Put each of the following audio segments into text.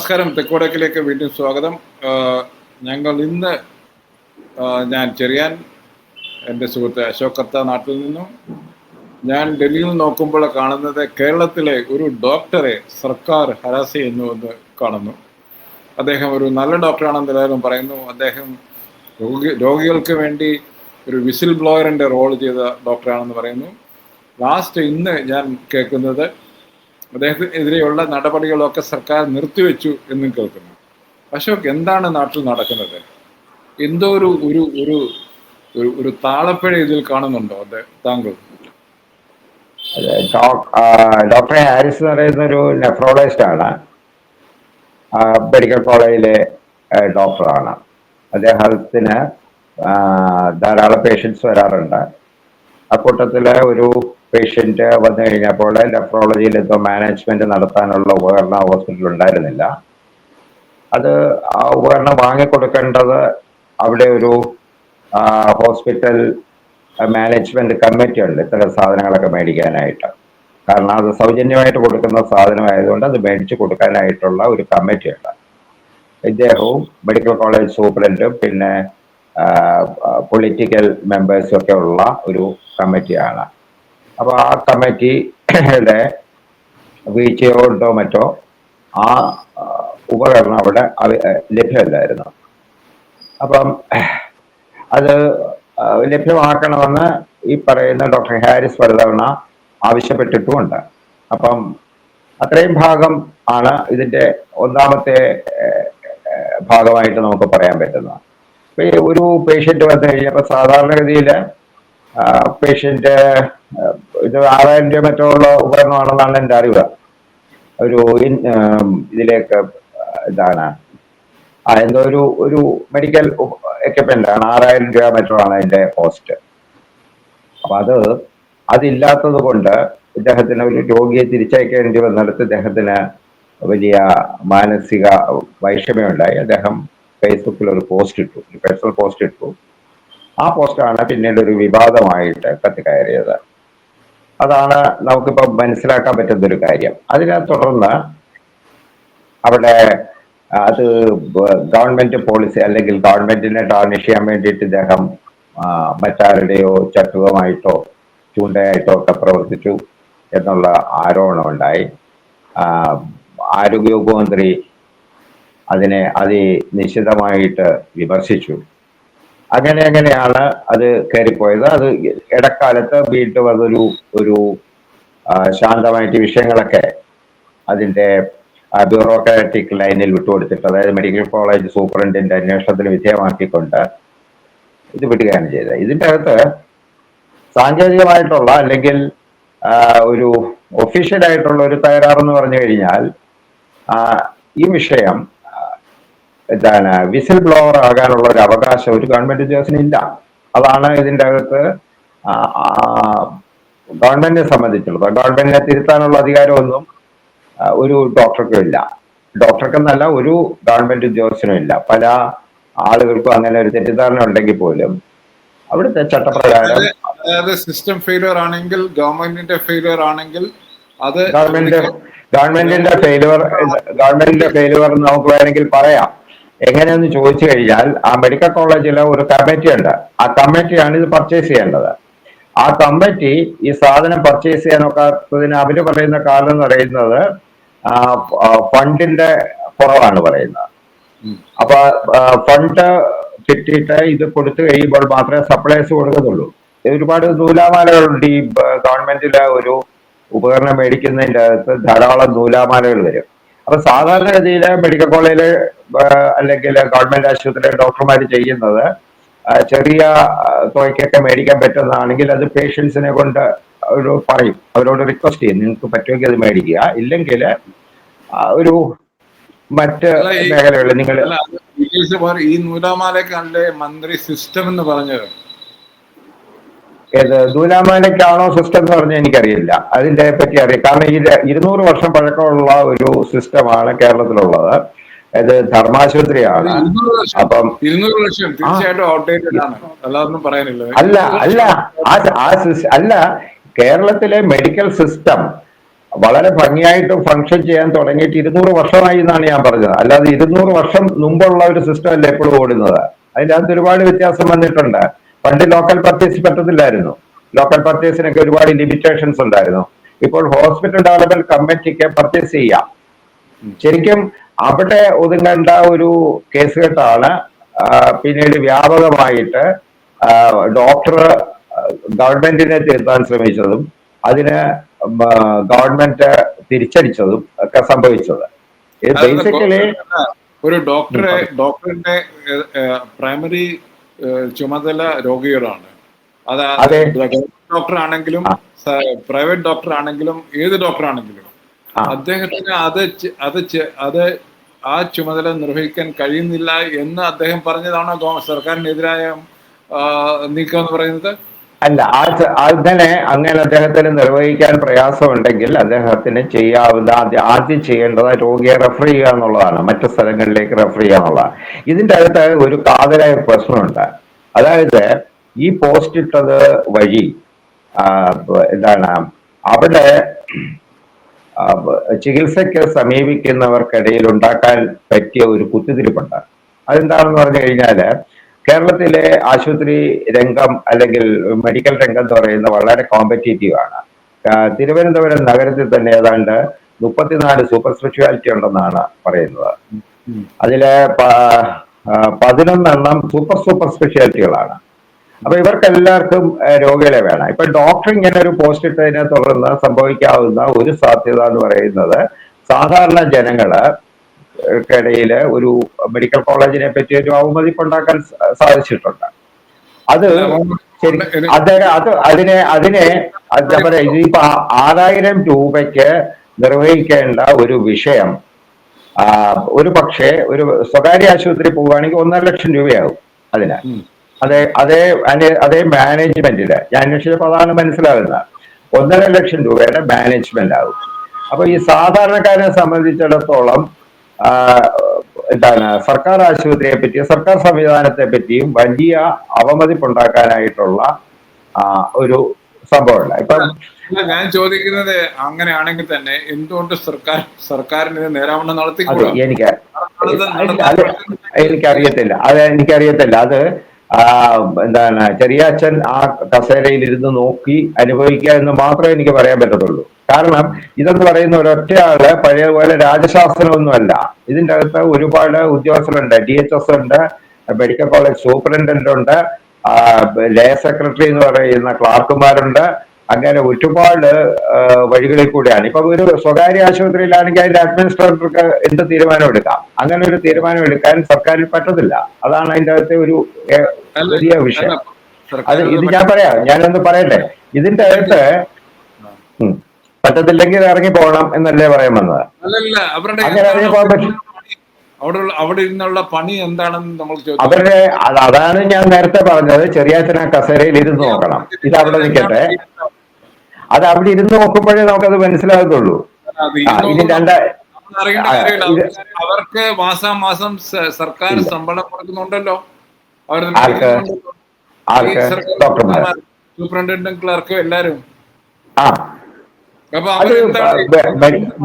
നമസ്കാരം. തെക്കോടക്കിലേക്ക് വീണ്ടും സ്വാഗതം. ഞങ്ങൾ ഇന്ന് ഞാൻ ചെറിയാൻ എന്റെ സുഹൃത്ത് അശോക് കർത്ത നാട്ടിൽ നിന്നും ഞാൻ ഡൽഹിയിൽ നോക്കുമ്പോൾ കാണുന്നത് കേരളത്തിലെ ഒരു ഡോക്ടറെ സർക്കാർ ഹരാസ് ചെയ്യുന്നു എന്ന് കാണുന്നു. അദ്ദേഹം ഒരു നല്ല ഡോക്ടറാണെന്ന് എല്ലാവരും പറയുന്നു. അദ്ദേഹം രോഗി രോഗികൾക്ക് വേണ്ടി ഒരു വിസിൽ ബ്ലോയറിന്റെ റോൾ ചെയ്ത ഡോക്ടറാണെന്ന് പറയുന്നു. ലാസ്റ്റ് ഇന്ന് ഞാൻ കേൾക്കുന്നത് അദ്ദേഹത്തിനെതിരെയുള്ള നടപടികളൊക്കെ സർക്കാർ നിർത്തിവെച്ചു എന്നും കേൾക്കുന്നു. അശോക് എന്താണ് നാട്ടിൽ നടക്കുന്നത്? എന്തോ ഒരു ഒരു ഒരു ഒരു- താളപ്പിഴ ഇതിൽ കാണുന്നുണ്ടോ താങ്കൾ? ഡോക്ടർ ഹാരിസ് എന്ന് പറയുന്ന ഒരു നെഫ്രോളജിസ്റ്റ് ആണ്. മെഡിക്കൽ കോളേജിലെ ഡോക്ടറാണ്. അദ്ദേഹത്തിന് ധാരാളം പേഷ്യൻസ് വരാറുണ്ട്. അക്കൂട്ടത്തിൽ ഒരു പേഷ്യന്റ് വന്നു കഴിഞ്ഞപ്പോൾ നെഫ്രോളജിയിൽ എന്തോ മാനേജ്മെന്റ് നടത്താനുള്ള ഉപകരണം ഹോസ്പിറ്റലിൽ ഉണ്ടായിരുന്നില്ല. അത് ആ ഉപകരണം വാങ്ങിക്കൊടുക്കേണ്ടത് അവിടെ ഒരു ഹോസ്പിറ്റൽ മാനേജ്മെന്റ് കമ്മിറ്റി ഉണ്ട്. ഇത്തരം സാധനങ്ങളൊക്കെ മേടിക്കാനായിട്ട്. കാരണം അത് സൗജന്യമായിട്ട് കൊടുക്കുന്ന സാധനമായതുകൊണ്ട് അത് മേടിച്ച് കൊടുക്കാനായിട്ടുള്ള ഒരു കമ്മിറ്റി ഉണ്ട്. ഇദ്ദേഹവും മെഡിക്കൽ കോളേജ് സൂപ്രണ്ടും പിന്നെ പൊളിറ്റിക്കൽ മെമ്പേഴ്സും ഒക്കെ ഉള്ള ഒരു കമ്മിറ്റിയാണ് അപ്പോൾ ആ കമ്മിറ്റിയുടെ വീഴ്ചയോ ഉണ്ടോ മറ്റോ ആ ഉപകരണം അവിടെ അവ- ലഭ്യമല്ലായിരുന്നു. അപ്പം അത് ലഭ്യമാക്കണമെന്ന് ഈ പറയുന്ന ഡോക്ടർ ഹാരിസ് പലതവണ ആവശ്യപ്പെട്ടിട്ടുമുണ്ട്. അപ്പം അത്രയും ഭാഗം ആണ് ഇതിന്റെ ഒന്നാമത്തെ ഭാഗമായിട്ട് നമുക്ക് പറയാൻ പറ്റുന്നത്. ഒരു പേഷ്യന്റ് വന്നു കഴിഞ്ഞപ്പോൾ സാധാരണഗതിയിൽ പേഷ്യന്റ് ഇത് ആറായിരം രൂപ മറ്റോ ഉള്ള ഉപകരണമാണെന്നാണ് എന്റെ അറിവ്. ഒരു ഇതിലേക്ക് ഇതാണ്. ആ എന്തോ ഒരു ഒരു മെഡിക്കൽ എക്യുപ്മെന്റ് ആണ്. ആറായിരം രൂപ മറ്റോ ആണ് അതിന്റെ കോസ്റ്റ് അപ്പൊ അത് അതില്ലാത്തത് കൊണ്ട് ഇദ്ദേഹത്തിന് ഒരു രോഗിയെ തിരിച്ചയക്കേണ്ടി വന്നിടത്ത് ഇദ്ദേഹത്തിന് വലിയ മാനസിക വൈഷമ്യമുണ്ടായി. അദ്ദേഹം ഫേസ്ബുക്കിൽ ഒരു പോസ്റ്റ് ഇട്ടു. ഒരു പേഴ്സണൽ പോസ്റ്റ് ഇട്ടു. ആ പോസ്റ്റാണ് പിന്നീട് ഒരു വിവാദമായിട്ട് കത്തിക്കയറിയത്. അതാണ് നമുക്കിപ്പോൾ മനസ്സിലാക്കാൻ പറ്റുന്ന ഒരു കാര്യം. അതിനെ തുടർന്ന് അവിടെ അത് ഗവൺമെന്റ് പോളിസി അല്ലെങ്കിൽ ഗവൺമെന്റിനെ ടാർണിഷ് ചെയ്യാൻ വേണ്ടിയിട്ട് ഇദ്ദേഹം മറ്റാരുടെയോ ചട്ടുകമായിട്ടോ ചൂണ്ടയായിട്ടോ ഒക്കെ പ്രവർത്തിച്ചു എന്നുള്ള ആരോപണം ഉണ്ടായി. ആരോഗ്യ ആരോഗ്യവകുപ്പ് മന്ത്രി അതിനെ അതിനിശ്ചിതമായിട്ട് വിമർശിച്ചു. അങ്ങനെ അങ്ങനെയാണ് അത് കയറിപ്പോയത്. അത് ഇടക്കാലത്ത് വീണ്ടും അതൊരു ഒരു ശാന്തമായിട്ട് വിഷയങ്ങളൊക്കെ അതിന്റെ ബ്യൂറോക്രാറ്റിക് ലൈനിൽ വിട്ടുകൊടുത്തിട്ട് അതായത് മെഡിക്കൽ കോളേജ് സൂപ്രണ്ടിന്റെ അന്വേഷണത്തിന് വിധേയമാക്കിക്കൊണ്ട് ഇത് വിടുകയാണ് ചെയ്തത്. ഇതിന്റെ അകത്ത് സാങ്കേതികമായിട്ടുള്ള അല്ലെങ്കിൽ ഒരു ഒഫീഷ്യൽ ആയിട്ടുള്ള ഒരു തകരാറെന്ന് പറഞ്ഞു കഴിഞ്ഞാൽ ഈ വിഷയം എന്താണ് വിസിൽ ബ്ലോവർ ആകാനുള്ള ഒരു അവകാശം ഒരു ഗവൺമെന്റ് ഉദ്യോഗസ്ഥന് ഇല്ല. അതാണ് ഇതിന്റെ അകത്ത് ഗവൺമെന്റിനെ സംബന്ധിച്ചുള്ളത് ഗവൺമെന്റിനെ തിരുത്താനുള്ള അധികാരമൊന്നും ഒരു ഡോക്ടർക്കും ഇല്ല. ഡോക്ടർക്കെന്നല്ല ഒരു ഗവൺമെന്റ് ഉദ്യോഗസ്ഥനും ഇല്ല. പല ആളുകൾക്കും അങ്ങനെ ഒരു തെറ്റിദ്ധാരണ ഉണ്ടെങ്കിൽ പോലും അവിടുത്തെ ചട്ടപ്രകാരം അതായത് സിസ്റ്റം ഫെയിലിയർ ആണെങ്കിൽ ഗവൺമെന്റിന്റെ ഫെയിലിയർ ആണെങ്കിൽ അത് ഗവൺമെന്റ് ഗവൺമെന്റിന്റെ ഫെയിലിയർ ഗവൺമെന്റിന്റെ ഫെയിലുവർ നമുക്ക് വേണമെങ്കിൽ പറയാം. എങ്ങനെയെന്ന് ചോദിച്ചു കഴിഞ്ഞാൽ ആ മെഡിക്കൽ കോളേജിലെ ഒരു കമ്മിറ്റി ഉണ്ട്. ആ കമ്മിറ്റിയാണ് ഇത് പർച്ചേസ് ചെയ്യേണ്ടത്. ആ കമ്മിറ്റി ഈ സാധനം പർച്ചേസ് ചെയ്യാനൊക്കാത്തതിന് അവർ പറയുന്ന കാലം എന്ന് പറയുന്നത് ഫണ്ടിന്റെ കുറവാണ് പറയുന്നത്. അപ്പൊ ഫണ്ട് കിട്ടിയിട്ട് ഇത് കൊടുത്തു കഴിയുമ്പോൾ മാത്രമേ സപ്ലൈസ് കൊടുക്കത്തുള്ളൂ. ഒരുപാട് നൂലാമാലകളുണ്ട് ഈ ഗവൺമെന്റിലെ ഒരു ഉപകരണം മേടിക്കുന്നതിന്റെ അകത്ത് ധാരാളം നൂലാമാലകൾ വരും. അപ്പൊ സാധാരണഗതിയിൽ മെഡിക്കൽ കോളേജിൽ അല്ലെങ്കിൽ ഗവൺമെന്റ് ആശുപത്രിയിലെ ഡോക്ടർമാർ ചെയ്യുന്നത് ചെറിയ തുകയ്ക്കൊക്കെ മേടിക്കാൻ പറ്റുന്നതാണെങ്കിൽ അത് പേഷ്യൻസിനെ കൊണ്ട് ഒരു പറയും അവരോട് റിക്വസ്റ്റ് ചെയ്യും നിങ്ങൾക്ക് പറ്റുമെങ്കിൽ അത് മേടിക്കുക ഇല്ലെങ്കിൽ ഒരു മറ്റ് മേഖലകളിൽ നിങ്ങൾ ഈ നൂലാമാലക്കല്ലേ മന്ത്രി സിസ്റ്റം എന്ന് പറഞ്ഞത് ഏത് ദൂലാമാലയ്ക്കാണോ സിസ്റ്റം എന്ന് പറഞ്ഞാൽ എനിക്കറിയില്ല. അതിന്റെ പറ്റി അറിയാം. കാരണം ഈ ഇരുന്നൂറ് വർഷം പഴക്കമുള്ള ഒരു സിസ്റ്റമാണ് കേരളത്തിലുള്ളത്. ഇത് ധർമാശുപത്രിയാണ്. അപ്പം ഇരുന്നൂറ് ലക്ഷം തീർച്ചയായിട്ടും പറയാനില്ല. അല്ല അല്ല. ആ ആ അല്ല കേരളത്തിലെ മെഡിക്കൽ സിസ്റ്റം വളരെ ഭംഗിയായിട്ട് ഫങ്ഷൻ ചെയ്യാൻ തുടങ്ങിയിട്ട് ഇരുന്നൂറ് വർഷമായി എന്നാണ് ഞാൻ പറഞ്ഞത്. അല്ലാതെ ഇരുന്നൂറ് വർഷം മുമ്പുള്ള ഒരു സിസ്റ്റം അല്ല എപ്പോഴും ഓടുന്നത്. അതിന്റെ അകത്ത് ഒരുപാട് വ്യത്യാസം വന്നിട്ടുണ്ട്. പണ്ട് ലോക്കൽ പർച്ചേസ് പറ്റത്തില്ലായിരുന്നു. ലോക്കൽ പർച്ചേസിനൊക്കെ ഒരുപാട് ലിമിറ്റേഷൻസ് ഉണ്ടായിരുന്നു. ഇപ്പോൾ ഹോസ്പിറ്റൽ ഡെവലപ്മെന്റ് കമ്മിറ്റിക്ക് പർച്ചേസ് ചെയ്യാം. ശരിക്കും അവിടെ ഒതുങ്ങേണ്ട ഒരു കേസ് കെട്ടാണ് പിന്നീട് വ്യാപകമായിട്ട് ഡോക്ടർ ഗവൺമെന്റിനെ തിരുത്താൻ ശ്രമിച്ചതും അതിന് ഗവൺമെന്റ് തിരിച്ചടിച്ചതും ഒക്കെ സംഭവിച്ചത്. ബേസിക്കലി ഒരു ഡോക്ടറെ ഡോക്ടറിന്റെ പ്രൈമറി ചുമതല രോഗികളാണ്. അത് അതെ. ഡോക്ടർ ആണെങ്കിലും പ്രൈവറ്റ് ഡോക്ടർ ആണെങ്കിലും ഏത് ഡോക്ടർ ആണെങ്കിലും അദ്ദേഹത്തിന് അത് അത് അത് ആ ചുമതല നിർവഹിക്കാൻ കഴിയുന്നില്ല എന്ന് അദ്ദേഹം പറഞ്ഞതാണോ സർക്കാരിനെതിരായ നീക്കം എന്ന് പറയുന്നത്? അല്ല ആ അതിനെ അങ്ങനെ അദ്ദേഹത്തിന് നിർവഹിക്കാൻ പ്രയാസമുണ്ടെങ്കിൽ അദ്ദേഹത്തിന് ചെയ്യാവുന്ന ആദ്യം ചെയ്യേണ്ടത് രോഗിയെ റെഫർ ചെയ്യുക എന്നുള്ളതാണ്. മറ്റു സ്ഥലങ്ങളിലേക്ക് റെഫർ ചെയ്യുക എന്നുള്ളതാണ്. ഇതിന്റെ അകത്ത് ഒരു കാതലായ പ്രശ്നമുണ്ട്. അതായത് ഈ പോസ്റ്റ് ഇട്ടത് വഴി എന്താണ് അവിടെ ചികിത്സയ്ക്ക് സമീപിക്കുന്നവർക്കിടയിൽ ഉണ്ടാക്കാൻ പറ്റിയ ഒരു കുത്തിത്തിരിപ്പുണ്ട്. അതെന്താണെന്ന് പറഞ്ഞു കഴിഞ്ഞാൽ കേരളത്തിലെ ആശുപത്രി രംഗം അല്ലെങ്കിൽ മെഡിക്കൽ രംഗം എന്ന് പറയുന്നത് വളരെ കോമ്പറ്റേറ്റീവ് ആണ്. തിരുവനന്തപുരം നഗരത്തിൽ തന്നെ ഏതാണ്ട് മുപ്പത്തിനാല് സൂപ്പർ സ്പെഷ്യാലിറ്റി ഉണ്ടെന്നാണ് പറയുന്നത്. അതിലെ പതിനൊന്നെണ്ണം സൂപ്പർ സൂപ്പർ സ്പെഷ്യാലിറ്റികളാണ് അപ്പൊ ഇവർക്ക് എല്ലാവർക്കും രോഗികളെ വേണം. ഇപ്പൊ ഡോക്ടർ ഇങ്ങനെ ഒരു പോസ്റ്റ് ഇട്ടതിനെ തുടർന്ന് സംഭവിക്കാവുന്ന ഒരു സാധ്യത എന്ന് പറയുന്നത് സാധാരണ ജനങ്ങൾ ഇടയിൽ ഒരു മെഡിക്കൽ കോളേജിനെ പറ്റി ഒരു അവമതിപ്പുണ്ടാക്കാൻ ഉണ്ടാക്കാൻ സാധിച്ചിട്ടുണ്ട്. അത് ശരി അദ്ദേഹം അത് അതിനെ അതിനെ എന്താ പറയാ ഇതിപ്പോ ആറായിരം രൂപയ്ക്ക് നിർവഹിക്കേണ്ട ഒരു വിഷയം ഒരു പക്ഷേ ഒരു സ്വകാര്യ ആശുപത്രി പോവുകയാണെങ്കിൽ ഒന്നര ലക്ഷം രൂപയാകും അതിന്. അതേ അതേ അതേ മാനേജ്മെന്റിൽ ഞാൻ അന്വേഷിച്ചപ്പോൾ അതാണ് മനസ്സിലാകുന്നത്. ഒന്നര ലക്ഷം രൂപയുടെ മാനേജ്മെന്റ് ആകും. അപ്പൊ ഈ സാധാരണക്കാരനെ സംബന്ധിച്ചിടത്തോളം എന്താണ് സർക്കാർ ആശുപത്രിയെ പറ്റിയും സർക്കാർ സംവിധാനത്തെ പറ്റിയും വലിയ അവമതിപ്പുണ്ടാക്കാനായിട്ടുള്ള ഒരു സംഭവമല്ല ഇപ്പൊ ഞാൻ ചോദിക്കുന്നത് അങ്ങനെയാണെങ്കിൽ തന്നെ എന്തുകൊണ്ട് സർക്കാർ സർക്കാരിന് നേരാവണ്ണം നടത്തി എനിക്ക് എനിക്കറിയത്തില്ല. അത് എനിക്കറിയത്തില്ല. അത് എന്താണ് ചെറിയാച്ചൻ ആ കസേരയിൽ ഇരുന്ന് നോക്കി അനുഭവിക്കുക എന്ന് മാത്രമേ എനിക്ക് പറയാൻ പറ്റത്തുള്ളൂ. കാരണം ഇതെന്ന് പറയുന്ന ഒരൊറ്റയാൾ പഴയ പോലെ രാജശാസ്ത്രമൊന്നുമല്ല. ഇതിന്റെ അകത്ത് ഒരുപാട് ഉദ്യോഗസ്ഥരുണ്ട്. ഡി എച്ച് എസ് ഉണ്ട് മെഡിക്കൽ കോളേജ് സൂപ്രണ്ടന്റ് ഉണ്ട് ലേ സെക്രട്ടറി എന്ന് പറയുന്ന ക്ലാർക്കുമാരുണ്ട്. അങ്ങനെ ഒരുപാട് വഴികളിൽ കൂടെയാണ്. ഇപ്പൊ ഒരു സ്വകാര്യ ആശുപത്രിയിലാണെങ്കിൽ അതിന്റെ അഡ്മിനിസ്ട്രേറ്റർക്ക് എന്ത് തീരുമാനം എടുക്കാം അങ്ങനെ ഒരു തീരുമാനം എടുക്കാൻ സർക്കാരിൽ പറ്റത്തില്ല. അതാണ് അതിന്റെ അകത്തെ ഒരു വലിയ വിഷയം. അത് ഇത് ഞാൻ പറയാം ഞാനൊന്ന് പറയട്ടെ. ഇതിന്റെ അകത്ത് പറ്റത്തില്ലെങ്കിൽ ഇറങ്ങി പോകണം എന്നല്ലേ പറയാൻ വന്നത്? അങ്ങനെ ഇറങ്ങി പോകാൻ പറ്റും. അവിടെ ഇരുന്നുള്ള പണി എന്താണെന്ന് നമ്മൾ അവരുടെ അതാണ് ഞാൻ നേരത്തെ പറഞ്ഞത് ചെറിയാച്ചന കസേരയിൽ ഇരുന്ന് നോക്കണം. ഇത് അവിടെ നിൽക്കട്ടെ. അത് അവിടെ ഇരുന്ന് നോക്കുമ്പോഴേ നമുക്കത് മനസ്സിലാകത്തുള്ളൂ. ഇനി രണ്ട അവർക്ക് മാസാ മാസം സർക്കാർ. ശമ്പളം കൊടുക്കുന്നുണ്ടല്ലോ. അവർ സൂപ്രണ്ടന്റും ക്ലർക്കും എല്ലാരും.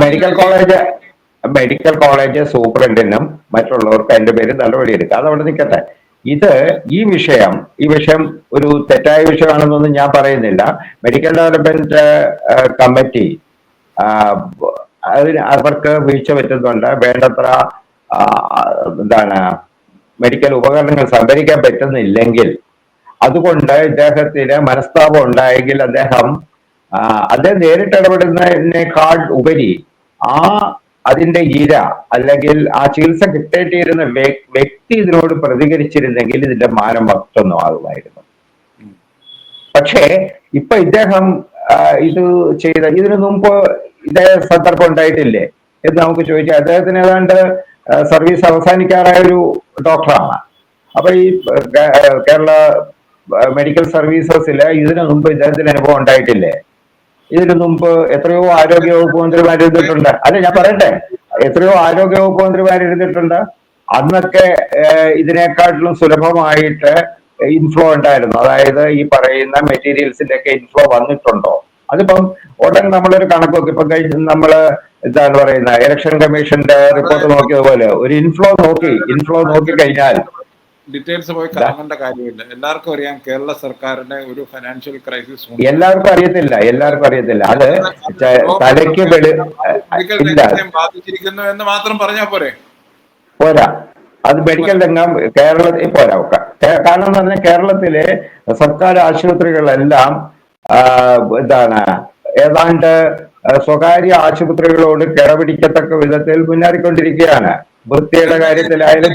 മെഡിക്കൽ കോളേജ് മെഡിക്കൽ കോളേജ് സൂപ്രണ്ടിനും മറ്റുള്ളവർക്ക് അതിന്റെ പേര് അത് അവിടെ നിൽക്കട്ടെ. ഇത് ഈ വിഷയം ഈ വിഷയം ഒരു തെറ്റായ വിഷയമാണെന്നൊന്നും ഞാൻ പറയുന്നില്ല. മെഡിക്കൽ ഡെവലപ്മെന്റ് കമ്മിറ്റി അതിന് അവർക്ക് വീഴ്ച പറ്റുന്നുണ്ട്. വേണ്ടത്ര എന്താണ് മെഡിക്കൽ ഉപകരണങ്ങൾ സംഭരിക്കാൻ പറ്റുന്നില്ലെങ്കിൽ അതുകൊണ്ട് ഇദ്ദേഹത്തിന് മനസ്താപം ഉണ്ടായെങ്കിൽ അദ്ദേഹം അദ്ദേഹം നേരിട്ട് ഇടപെടുന്നതിനേക്കാൾ ഉപരി ആ അതിന്റെ ഇര അല്ലെങ്കിൽ ആ ചികിത്സ കിട്ടേണ്ടിയിരുന്ന വ്യ- വ്യക്തി ഇതിനോട് പ്രതികരിച്ചിരുന്നെങ്കിൽ ഇതിന്റെ മാനം മറ്റൊന്നും ആകുമായിരുന്നു പക്ഷേ ഇപ്പൊ ഇദ്ദേഹം ഇത് ചെയ്ത ഇതിനു മുമ്പ് ഇതേ സന്ദർഭം ഉണ്ടായിട്ടില്ലേ എന്ന് നമുക്ക് ചോദിക്കാം. അദ്ദേഹത്തിന് ഏതാണ്ട് സർവീസ് അവസാനിക്കാറായ ഒരു ഡോക്ടറാണ്. അപ്പൊ ഈ കേരള മെഡിക്കൽ സർവീസസിൽ ഇതിനു മുമ്പ് ഇദ്ദേഹത്തിന് അനുഭവം ഉണ്ടായിട്ടില്ലേ? ഇതിനു മുമ്പ് എത്രയോ ആരോഗ്യ വകുപ്പ് മന്ത്രിമാർ ഇരുന്നിട്ടുണ്ട്. അല്ല ഞാൻ പറയട്ടെ. എത്രയോ ആരോഗ്യ വകുപ്പ് മന്ത്രിമാർ ഇരുന്നിട്ടുണ്ട്. അന്നൊക്കെ ഇതിനേക്കാട്ടിലും സുലഭമായിട്ട് ഇൻഫ്ലോ ഉണ്ടായിരുന്നു. അതായത് ഈ പറയുന്ന മെറ്റീരിയൽസിന്റെ ഒക്കെ ഇൻഫ്ലോ വന്നിട്ടുണ്ടോ? അതിപ്പം ഉടൻ നമ്മളൊരു കണക്ക് നോക്കി ഇപ്പം കഴിഞ്ഞ നമ്മൾ എന്താണ് പറയുന്ന ഇലക്ഷൻ കമ്മീഷന്റെ റിപ്പോർട്ട് നോക്കിയതുപോലെ ഒരു ഇൻഫ്ലോ നോക്കി ഇൻഫ്ലോ നോക്കി കഴിഞ്ഞാൽ ഡീറ്റെയിൽസ് പോയി കറങ്ങേണ്ട കാര്യമില്ല. എല്ലാവർക്കും അറിയാം കേരള സർക്കാരിന്റെ ഒരു ഫൈനാൻഷ്യൽ ക്രൈസിസ് എല്ലാവർക്കും അറിയത്തില്ല എല്ലാവർക്കും അറിയത്തില്ല. അത് തലയ്ക്ക് ബാധിച്ചിരിക്കുന്നു എന്ന് മാത്രം പറഞ്ഞാൽ പോരെ? പോരാ. അത് മെഡിക്കൽ രംഗം കേരളത്തിൽ പോരാ. കാരണം എന്ന് പറഞ്ഞാൽ കേരളത്തിലെ സർക്കാർ ആശുപത്രികളെല്ലാം എന്താണ് ഏതാണ്ട് സ്വകാര്യ ആശുപത്രികളോട് കിടപിടിക്കത്തക്ക വിധത്തിൽ മുന്നേറിക്കൊണ്ടിരിക്കുകയാണ്. വൃത്തിയുടെ കാര്യത്തിലായാലും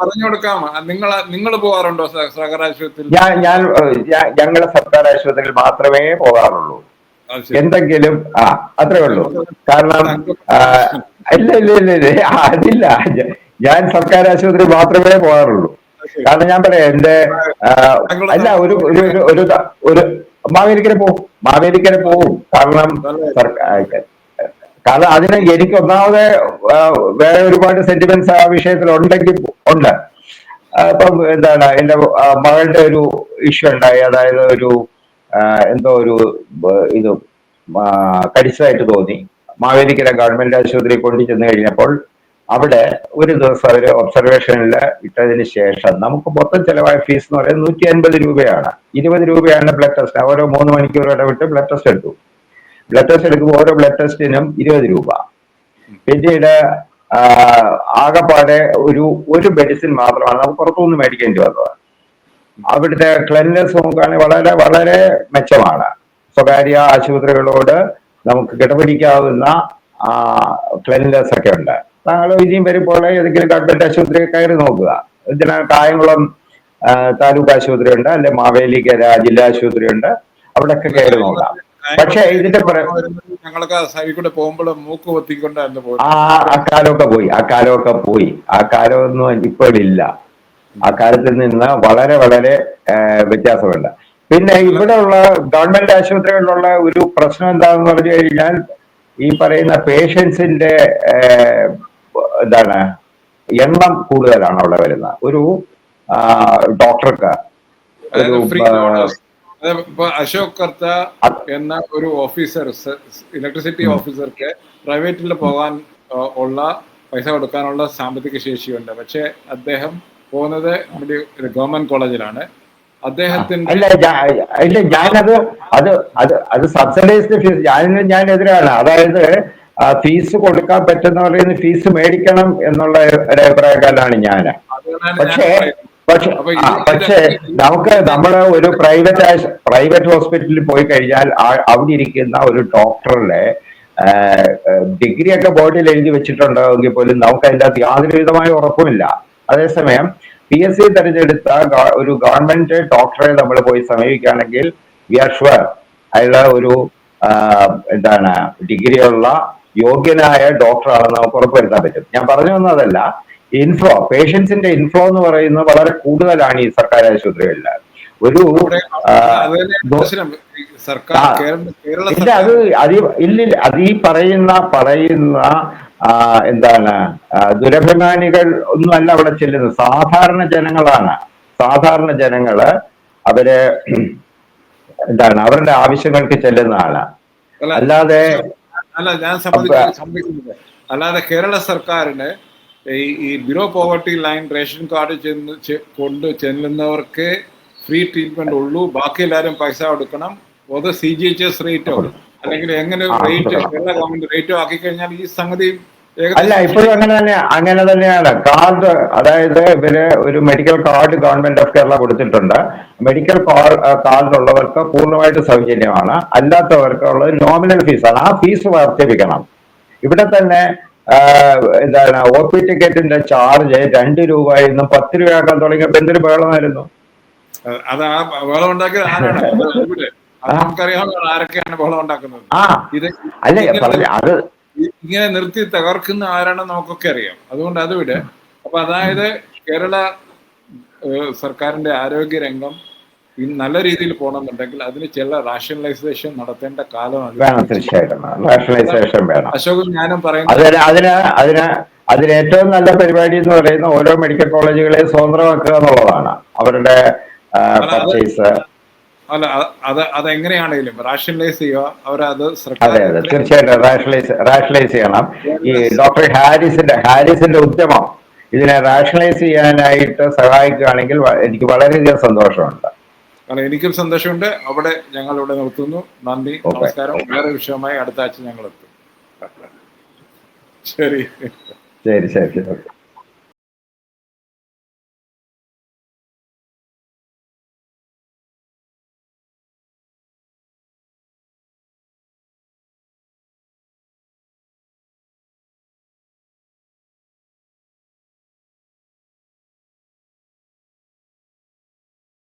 പറഞ്ഞു കൊടുക്കാം. നിങ്ങൾ നിങ്ങൾ പോകാറുണ്ടോ സർക്കാർ ആശുപത്രിയിൽ? ഞാൻ ഞാൻ ഞങ്ങളെ ഞങ്ങളുടെ സർക്കാർ ആശുപത്രിയിൽ മാത്രമേ പോകാറുള്ളൂ എന്തെങ്കിലും ആ അത്രേ ഉള്ളൂ. കാരണം ഇല്ല ഇല്ല ഇല്ല ഇല്ല അതില്ല. ഞാൻ സർക്കാർ ആശുപത്രി മാത്രമേ പോകാറുള്ളൂ കാരണം ഞാൻ പറയാം എന്റെ അല്ല ഒരു ഒരു ഒരു- ഒരു മാവേലിക്കര പോവും. മാവേലിക്കര പോവും. കാരണം സർക്കാർ കാരണം അതിന് എനിക്ക് ഒന്നാമത് വേറെ ഒരുപാട് സെന്റിമെന്റ്സ് ആ വിഷയത്തിൽ ഉണ്ടെങ്കിൽ ഉണ്ട് ഇപ്പം എന്താണ് എന്റെ മകളുടെ ഒരു ഇഷ്യൂ ഉണ്ടായി. അതായത് ഒരു എന്തോ ഒരു ഇത് കടിച്ചതായിട്ട് തോന്നി. മാവേലിക്കര ഗവൺമെന്റ് ആശുപത്രി കൊണ്ടു ചെന്ന് കഴിഞ്ഞപ്പോൾ അവിടെ ഒരു ദിവസം അവർ ഒബ്സർവേഷനിൽ ഇട്ടതിന് ശേഷം നമുക്ക് മൊത്തം ചെലവായ ഫീസ് എന്ന് പറയുന്നത് നൂറ്റി അൻപത് രൂപയാണ്. ഇരുപത് രൂപയാണ് ബ്ലഡ് ടെസ്റ്റ് ഓരോ മൂന്ന് മണിക്കൂർ ഇടവിട്ട് ബ്ലഡ് ടെസ്റ്റ് എടുത്തു. ബ്ലഡ് ടെസ്റ്റ് എടുക്കുമ്പോൾ ഓരോ ബ്ലഡ് ടെസ്റ്റിനും ഇരുപത് രൂപ. പിന്നീട് ആകെപ്പാടെ ഒരു ഒരു മെഡിസിൻ മാത്രമാണ്. നമുക്ക് പുറത്തുനിന്ന് മേടിക്കേണ്ടി വന്നത്. അവിടുത്തെ ക്ലെൻനെസ് നോക്കുകയാണെങ്കിൽ വളരെ വളരെ മെച്ചമാണ്. സ്വകാര്യ ആശുപത്രികളോട് നമുക്ക് കിടപിടിക്കാവുന്ന ക്ലെൻനെസ് ഒക്കെ ഉണ്ട്. താങ്കൾ ഇനിയും വരുമ്പോൾ ഏതെങ്കിലും ഗവൺമെന്റ് ആശുപത്രി കയറി നോക്കുക. ഇതിന് കായംകുളം താലൂക്ക് ആശുപത്രി ഉണ്ട് അല്ലെ മാവേലിക്കര ജില്ലാ ആശുപത്രി ഉണ്ട് അവിടെയൊക്കെ കയറി നോക്കാം. പക്ഷേ ഇതിന്റെ ഞങ്ങളൊക്കെ സൈഡിൽ പോകുമ്പോൾ മൂക്ക് പൊത്തിക്കൊണ്ടായിരുന്നു പോകുന്നത് ആ ആ കാലമൊക്കെ പോയി ആ പോയി. ആ കാലമൊന്നും ഇപ്പോഴില്ല. ആ കാലത്തിൽ നിന്ന് വളരെ വളരെ വ്യത്യാസമുണ്ട്. പിന്നെ ഇവിടെയുള്ള ഗവൺമെന്റ് ആശുപത്രികളിലുള്ള ഒരു പ്രശ്നം എന്താണെന്ന് പറഞ്ഞു കഴിഞ്ഞാൽ ഈ പറയുന്ന പേഷ്യൻസിന്റെ എന്താണ് എണ്ണം കൂടുതലാണ് അവിടെ വരുന്നത്. ഒരു ഡോക്ടർക്ക് ഒരു ഇപ്പൊ അശോക് കർത്ത എന്ന ഒരു ഓഫീസർ ഇലക്ട്രിസിറ്റി ഓഫീസർക്ക് പ്രൈവറ്റിൽ പോകാൻ ഉള്ള പൈസ കൊടുക്കാനുള്ള സാമ്പത്തിക ശേഷിയുണ്ട്. പക്ഷെ അദ്ദേഹം പോകുന്നത് നമ്മുടെ ഗവൺമെന്റ് കോളേജിലാണ്. അദ്ദേഹത്തിന്റെ ഇല്ല ഞാനത് അത് അത് അത് സബ്സിഡൈസ്ഡ് ഫീസ് ഞാൻ ഞാൻ എതിരാണ് അതായത് ഫീസ് കൊടുക്കാൻ പറ്റുന്ന പറയുന്ന ഫീസ് മേടിക്കണം എന്നുള്ള ഒരു അഭിപ്രായക്കാരനാണ് ഞാൻ പക്ഷേ. പക്ഷെ പക്ഷെ നമുക്ക് നമ്മൾ ഒരു പ്രൈവറ്റ് പ്രൈവറ്റ് ഹോസ്പിറ്റലിൽ പോയി കഴിഞ്ഞാൽ അവിടെ ഇരിക്കുന്ന ഒരു ഡോക്ടറുടെ ഡിഗ്രി ഒക്കെ ബോർഡിൽ എഴുതി വെച്ചിട്ടുണ്ടെങ്കിൽ പോലും നമുക്ക് അതിന്റെ അകത്ത് യാതൊരു വിധമായ ഉറപ്പുമില്ല. അതേസമയം പി എസ് സി തെരഞ്ഞെടുത്ത ഒരു ഗവൺമെന്റ് ഡോക്ടറെ നമ്മൾ പോയി സമീപിക്കുകയാണെങ്കിൽ വി ആർ ഷുവർ ഒരു എന്താണ് ഡിഗ്രിയുള്ള യോഗ്യനായ ഡോക്ടറാണെന്ന് നമുക്ക് ഉറപ്പുവരുത്താൻ പറ്റും. ഞാൻ പറഞ്ഞു വന്നതല്ല ഇൻഫ്ലോ പേഷ്യൻസിന്റെ ഇൻഫ്ലോ എന്ന് പറയുന്നത് വളരെ കൂടുതലാണ് ഈ സർക്കാർ ആശുപത്രികളിൽ. ഒരു ഇല്ല അത് ഇല്ലില്ല. അത് ഈ പറയുന്ന പറയുന്ന എന്താണ് ദുരഭിമാനികൾ ഒന്നും അല്ല അവിടെ ചെല്ലുന്നത്. സാധാരണ ജനങ്ങളാണ്. സാധാരണ ജനങ്ങൾ അവർ എന്താണ് അവരുടെ ആവശ്യങ്ങൾക്ക് ചെല്ലുന്നതാണ് അല്ല, അല്ലാതെ അല്ല ഞാൻ അല്ലാതെ കേരള സർക്കാരിന് ഈ below poverty line ration card ചെന്ന് കൊണ്ട് ചെല്ലുന്നവർക്ക് ഫ്രീ ട്രീറ്റ്മെന്റ് ഉള്ളൂ. ബാക്കി എല്ലാവരും പൈസ കൊടുക്കണം. അത് സി ജി എച്ച് എസ് റേറ്റോ അല്ലെങ്കിൽ എങ്ങനെ റേറ്റ് കേരള ഗവൺമെന്റ് റേറ്റോ ആക്കി കഴിഞ്ഞാൽ ഈ സംഗതി അല്ല ഇപ്പോഴും അങ്ങനെ തന്നെ അങ്ങനെ തന്നെയാണ്. കാർഡ് അതായത് ഇവർ ഒരു medical card government of Kerala കൊടുത്തിട്ടുണ്ട്. മെഡിക്കൽ കാർഡ് ഉള്ളവർക്ക് പൂർണമായിട്ട് സൗജന്യമാണ്. അല്ലാത്തവർക്കുള്ളത് നോമിനൽ ഫീസാണ് ആ ഫീസ് വർദ്ധിപ്പിക്കണം. ഇവിടെ തന്നെ എന്താണ് ഒ പി ടിക്കറ്റിന്റെ ചാർജ് രണ്ട് രൂപ നിന്നും പത്ത് രൂപയാക്കാൻ തുടങ്ങിയപ്പോ എന്തൊരു ബഹളമായിരുന്നു? അത് ആ ബഹളം ഉണ്ടാക്കിയത് ആരാണ്? അത് ഇവിടെ. ആരൊക്കെയാണ് ബഹളം ഉണ്ടാക്കുന്നത് ഇത് അല്ല അത് ഇങ്ങനെ നിർത്തി തകർക്കുന്ന ആരാണെന്ന് നമുക്കൊക്കെ അറിയാം. അതുകൊണ്ട് അത് വിട്. അപ്പൊ അതായത് കേരള സർക്കാരിന്റെ ആരോഗ്യ രംഗം ഈ നല്ല രീതിയിൽ പോകണമെന്നുണ്ടെങ്കിൽ അതിന് ചില റാഷണലൈസേഷൻ നടത്തേണ്ട കാലമാണ് വേണം തീർച്ചയായിട്ടും നാഷണലൈസേഷൻ വേണം. അശോകൻ ഞാനും പറയുന്നത് അതിന് അതിന് അതിന് ഏറ്റവും നല്ല പരിപാടി എന്ന് പറയുന്ന ഓരോ മെഡിക്കൽ കോളേജുകളെ സ്വതന്ത്രമാക്കുക എന്നുള്ളതാണ്. അവരുടെ പർച്ചേസ് അല്ല അത് അത് അതെങ്ങനെയാണെങ്കിലും റാഷണലൈസ് ചെയ്യുക. അവരത് അതെ അതെ. തീർച്ചയായിട്ടും റാഷണലൈസ് റാഷണലൈസ് ചെയ്യണം. ഈ ഡോക്ടർ ഹാരിസിന്റെ ഹാരിസിന്റെ ഉദ്യമം ഇതിനെ റാഷണലൈസ് ചെയ്യാനായിട്ട് സഹായിക്കുകയാണെങ്കിൽ എനിക്ക് വളരെയധികം സന്തോഷമുണ്ട്. കാരണം എനിക്കും സന്തോഷമുണ്ട്. അവിടെ ഞങ്ങൾ ഇവിടെ നിർത്തുന്നു. നന്ദി. നമസ്കാരം. വേറെ വിഷയമായി അടുത്ത ആഴ്ച ഞങ്ങൾ എത്തും. ശരി ശരി. ശരി ശരി.